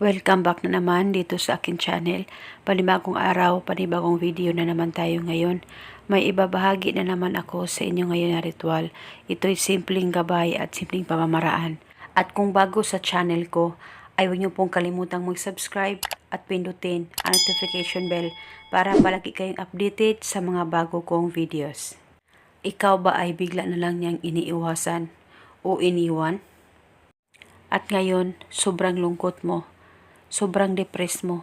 Welcome back na naman dito sa akin channel. Panibagong araw, panibagong video na naman tayo ngayon. May ibabahagi na naman ako sa inyo ngayon na ritual. Ito'y simpleng gabay at simpleng pamamaraan. At kung bago sa channel ko, ay huwag niyo pong kalimutang mag-subscribe at pindutin ang notification bell para palagi kayong updated sa mga bago kong videos. Ikaw ba ay bigla na lang niyang iniiwasan o iniwan? At ngayon, sobrang lungkot mo, sobrang depressed mo,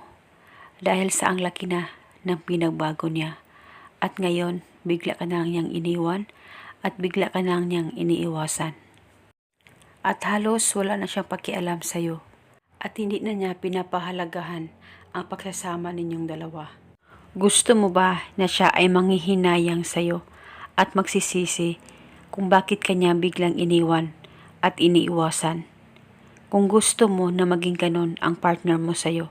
dahil sa ang laki na ng pinagbago niya. At ngayon, bigla ka na lang niyang iniwan, at bigla ka na lang niyang iniiwasan. At halos wala na siyang pakialam sa'yo, at hindi na niya pinapahalagahan ang pagsasama ninyong dalawa. Gusto mo ba na siya ay manghihinayang sa'yo at magsisisi kung bakit kanya biglang iniwan at iniiwasan? Kung gusto mo na maging ganon ang partner mo sa'yo,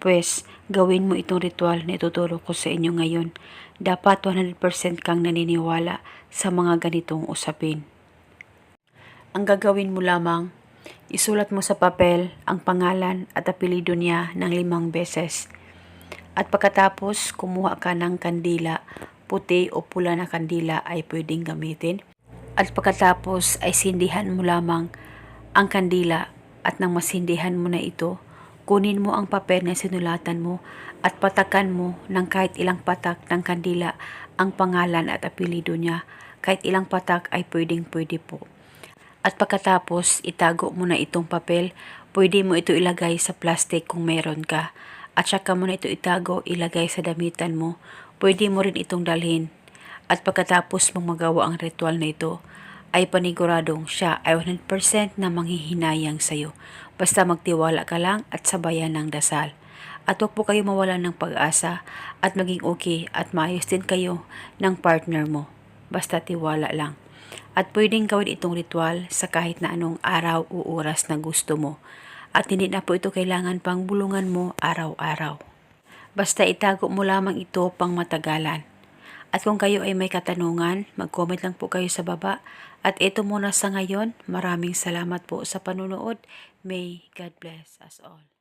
pues gawin mo itong ritual na ituturo ko sa inyo ngayon. Dapat 100% kang naniniwala sa mga ganitong usapin. Ang gagawin mo lamang, isulat mo sa papel ang pangalan at apelido niya ng limang beses. At pagkatapos, kumuha ka ng kandila, puti o pula na kandila ay pwedeng gamitin. At pagkatapos ay sindihan mo lamang ang kandila at nang masindihan mo na ito, kunin mo ang papel na sinulatan mo at patakan mo ng kahit ilang patak ng kandila ang pangalan at apelido niya. Kahit ilang patak ay pwedeng pwede po. At pagkatapos, itago mo na itong papel, pwede mo ito ilagay sa plastic kung meron ka. At saka mo na ito itago, ilagay sa damitan mo. Pwede mo rin itong dalhin. At pagkatapos mong magawa ang ritual na ito, ay paniguradong siya ay 100% na manghihinayang sa'yo. Basta magtiwala ka lang at sabayan ng dasal. At huwag po kayo mawalan ng pag-asa at maging okay at maayos din kayo ng partner mo. Basta tiwala lang. At pwedeng gawin itong ritual sa kahit na anong araw o oras na gusto mo. At hindi na po ito kailangan pang bulungan mo araw-araw. Basta itago mo lamang ito pang matagalan. At kung kayo ay may katanungan, mag-comment lang po kayo sa baba. At ito muna sa ngayon, maraming salamat po sa panunood. May God bless us all.